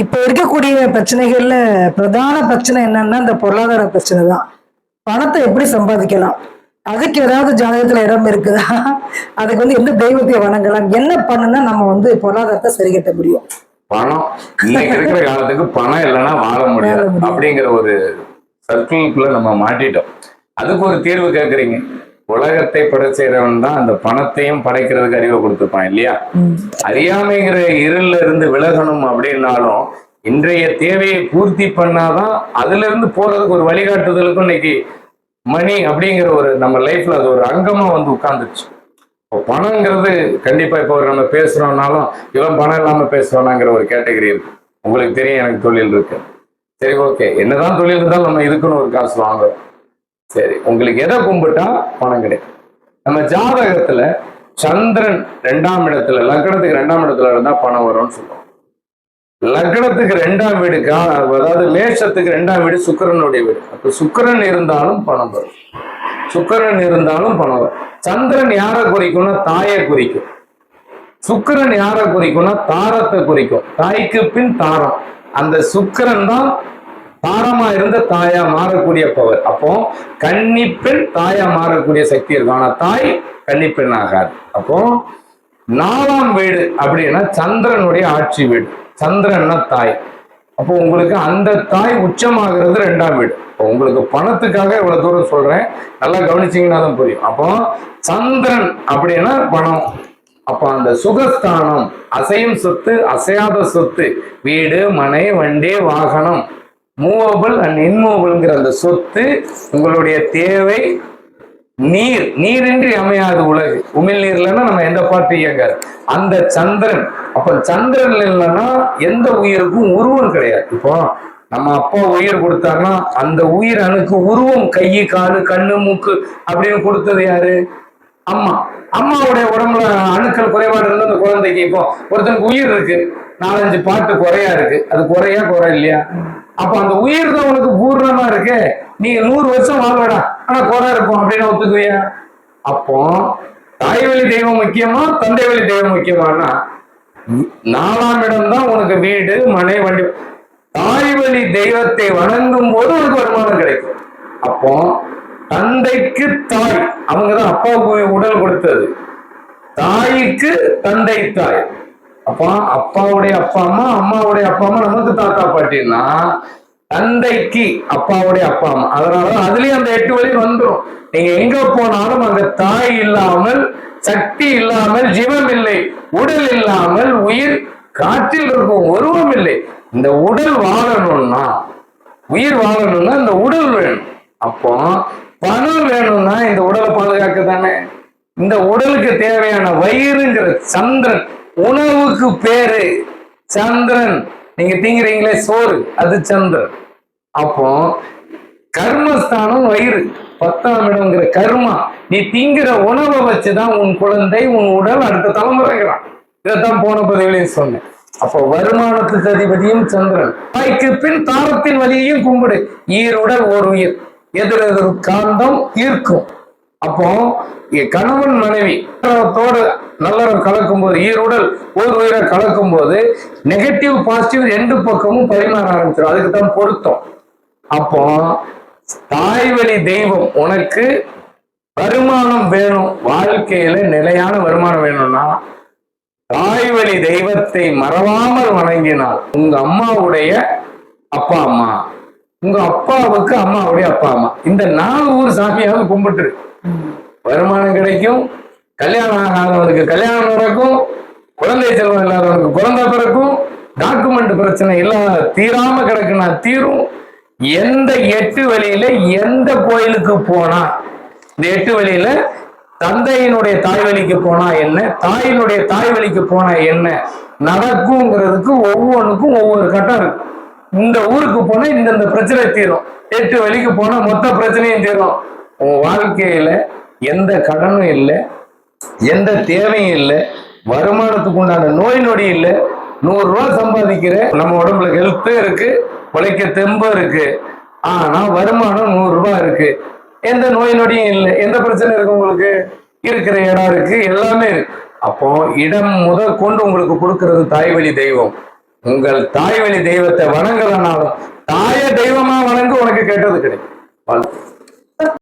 இப்ப இருக்கக்கூடிய பிரச்சனைகள்ல பிரதான பிரச்சனை என்னன்னா இந்த பொருளாதார பிரச்சனை தான். பணத்தை எப்படி சம்பாதிக்கலாம்? அதுக்கு ஏதாவது ஜாதகத்துல இடம் இருக்குதா? அதுக்கு வந்து எந்த தெய்வத்தை வணங்கலாம்? என்ன பண்ணுனா நம்ம வந்து பொருளாதாரத்தை சரி கட்ட முடியும்? பணம். இன்னைக்கு இருக்கிற காலத்துக்கு பணம் இல்லைன்னா வாழ முடியாது. அப்படிங்கிற ஒரு சர்க்கிள்குள்ள நம்ம மாட்டிட்டோம். அதுக்கு ஒரு தீர்வு கேட்குறீங்க உலகத்தை படைச்சவன் தான் அந்த பணத்தையும் படைக்கிறதுக்கு அறிவை கொடுத்துருப்பான் இல்லையா. அறியாமைங்கிற இருள்ல இருந்து விலகணும் அப்படின்னாலும் இன்றைய தேவையை பூர்த்தி பண்ணாதான் அதுல இருந்து போறதுக்கு ஒரு வழிகாட்டுதலுக்கும் இன்னைக்கு மணி அப்படிங்கிற ஒரு நம்ம லைஃப்ல அது ஒரு அங்கமா வந்து உட்கார்ந்துச்சு இப்போ பணங்கிறது கண்டிப்பா இப்போ ஒரு நம்ம பேசுறோம்னாலும் இவன் பணம் இல்லாம பேசுவானாங்கிற ஒரு கேட்டகரி இருக்கு. உங்களுக்கு தெரியும் எனக்கு தொழில் இருக்கு. சரி ஓகே என்னதான் தொழில் இருந்தாலும் நம்ம இதுக்குன்னு ஒரு காசு வாங்குறோம். சரி உங்களுக்கு எதை கும்பிட்டா பணம் கிடைக்கும்? நம்ம ஜாதகத்துல சந்திரன் ரெண்டாம் இடத்துல லக்னத்துக்கு ரெண்டாம் இடத்துல இருந்தா பணம் வரும்னு சொல்லுவோம். லக்னத்துக்கு ரெண்டாம் வீடு அதாவது மேஷத்துக்கு ரெண்டாம் வீடு சுக்கரனுடைய வீடு. அப்ப சுக்கிரன் இருந்தாலும் பணம் வரும். சுக்கிரன் இருந்தாலும் பணம் வரும். சந்திரன் யாரை குறிக்கும்னா தாயை குறிக்கும். சுக்கிரன் யாரை குறிக்கும்னா தாரத்தை குறிக்கும். தாய்க்கு பின் தாரம். அந்த சுக்கிரன் தான் தாரமா இருந்த தாயா மாறக்கூடிய பவர். அப்போ கன்னிப்பெண் தாயா மாறக்கூடிய சக்தி இருக்கும். ஆனா தாய் கன்னிப்பெண் ஆகாது. அப்போ நாலாம் வீடு அப்படின்னா சந்திரனுடைய ஆட்சி வீடு. சந்திரன்னா தாய். அப்போ உங்களுக்கு அந்த தாய் உச்சமாகிறது ரெண்டாம் வீடு. இப்போ உங்களுக்கு பணத்துக்காக இவ்வளவு தூரம் சொல்றேன். நல்லா கவனிச்சிங்கன்னா தான் புரியும். அப்போ சந்திரன் அப்படின்னா பணம். அப்போ அந்த சுகஸ்தானம் அசையும் சொத்து அசையாத சொத்து வீடு மனை வண்டி வாகனம். மூவபிள் அண்ட் இன்மூவபிள்ங்கிற அந்த சொத்து உங்களுடைய தேவை. நீர் நீரின்றி அமையாது உலகு. உமிழ் நீர் இல்லைன்னா நம்ம எந்த பாட்டு இயங்காது. அந்த சந்திரன் அப்ப சந்திரன் இல்லைன்னா எந்த உயிருக்கும் உருவம் கிடையாது. இப்போ நம்ம அப்பா உயிர் கொடுத்தாருன்னா அந்த உயிர் அணுக்கு உருவம் கை காலு கண்ணு மூக்கு அப்படின்னு கொடுத்தது யாரு? அம்மா. அம்மாவுடைய உடம்புல அணுக்கள் குறைபாடு இருந்தால் அந்த குழந்தைக்கு இப்போ ஒருத்தனுக்கு உயிர் இருக்கு. நாலஞ்சு பாட்டு குறையா இருக்கு. அது குறையா குறை இல்லையா? அப்ப அந்த உயிர் தான் உனக்கு பூர்ணமா இருக்கு. நீங்க நூறு வருஷம் வாழ்வடா. ஆனா குறை இருக்கும். அப்படின்னு ஒத்துக்குவியா? அப்போ தாய் வழி தெய்வம் முக்கியமா தந்தை வழி தெய்வம் முக்கியமானா நாலாம் இடம் தான் உனக்கு வீடு மனை வண்டி. தாய் வழி தெய்வத்தை வணங்கும் போது உனக்கு வருமானம் கிடைக்கும். அப்போ தந்தைக்கு தாய். அவங்கதான் அப்பாவுக்கு உடல் கொடுத்தது. தாய்க்கு தந்தை தாய். அப்போ அப்பாவுடைய அப்பா அம்மா அம்மாவுடைய அப்பா அம்மா நமக்கு தாத்தா பாட்டின்னா தந்தைக்கு அப்பாவுடைய அப்பா அம்மா. அதனால அதுலயும் அந்த எட்டு வழி வந்துடும் நீங்க எங்க போனாலும் அங்க தாய் இல்லாமல் சக்தி இல்லாமல் ஜீவம் இல்லை உடல் இல்லாமல் உயிர் காற்றில் இருக்கும் உருவம் இல்லை. இந்த உடல் வாழணும்னா உயிர் வாழணும்னா இந்த உடல் வேணும். அப்போ பணம் வேணும்னா இந்த உடலை பாதுகாக்க தானே இந்த உடலுக்கு தேவையான வயிறுங்கிற சந்திரன் உணவுக்கு பேரு சந்திரன். நீங்க தீங்குறீங்களே சோறு. அது சந்திரன். அப்போ கர்மஸ்தானம் வயிறு. பத்தாம் இடம்ங்கிற கர்மா. நீ திங்கிற உணவை வச்சுதான் உன் குழந்தை உன் உடல் அடுத்த தலைமுறைகிறான் இதைத்தான் போன பதிவுலையும் சொன்னேன். அப்போ வருமானத்துக்கு அதிபதியும் சந்திரன். தாய்க்கு பின் தாரத்தின் வழியையும் கும்பிடு. ஈருடல் ஒரு உயிர். எதிர் எதிர் காந்தம் ஈர்க்கும். அப்போ கணவன் மனைவி நல்லறம் கலக்கும் போது ஈருடல் ஓர் உயிரை கலக்கும் போது நெகட்டிவ் பாசிட்டிவ் ரெண்டு பக்கமும் பரிமாற ஆரம்பிச்சிடும் அதுக்கு தான் பொருத்தம். அப்போ தாய் வழி தெய்வம் உனக்கு வருமானம் வேணும். வாழ்க்கையில நிலையான வருமானம் வேணும்னா தாய் வழி தெய்வத்தை மறவாமல் வணங்கினால் உங்க அம்மாவுடைய அப்பா அம்மா. உங்க அப்பாவுக்கு அம்மாவுடைய அப்பா அம்மா. இந்த நாலு ஊர் சாமியாவது கும்பிட்டுரு. வருமானம் கிடைக்கும் கல்யாணம் ஆகாதவனுக்கு கல்யாணம் நடக்கும் குழந்தை செல்வம் இல்லாதவனுக்கு குழந்தை பிறக்கும் டாக்குமெண்ட் பிரச்சனை இல்லாத தீராம கிடக்குனா தீரும். எந்த எட்டு வழியில எந்த கோயிலுக்கு போனா இந்த எட்டு வழியில தந்தையினுடைய தாய் வழிக்கு போனா என்ன தாயினுடைய தாய் வழிக்கு போனா என்ன நடக்குங்கிறதுக்கு ஒவ்வொன்றுக்கும் ஒவ்வொரு கட்டம் இருக்கு. இந்த ஊருக்கு போனா இந்தந்த பிரச்சனை தீரும். எட்டு வழிக்கு போனா மொத்த பிரச்சனையும் தீரும். உன் வாழ்க்கையில எந்த கடனும் இல்லை. எந்த தேவையும் இல்லை வருமானத்துக்கு உண்டான நோய் நொடி இல்லை. நூறு ரூபா சம்பாதிக்கிற நம்ம உடம்புல ஹெல்த்தும் இருக்கு உழைக்க தெம்பும் இருக்கு. ஆனா வருமானம் நூறு ரூபாய் இருக்கு. எந்த நோய் நொடியும் இல்லை. எந்த பிரச்சனை இருக்கு உங்களுக்கு? இருக்கிற இடம் இருக்கு எல்லாமே இருக்கு. அப்போ இடம் முதல் கொண்டு உங்களுக்கு கொடுக்கறது தாய் வழி தெய்வம். உங்கள் தாய் வழி தெய்வத்தை வணங்கலனாலும் தாய தெய்வமா வணங்கு உனக்கு கேட்டது கிடைக்கும்.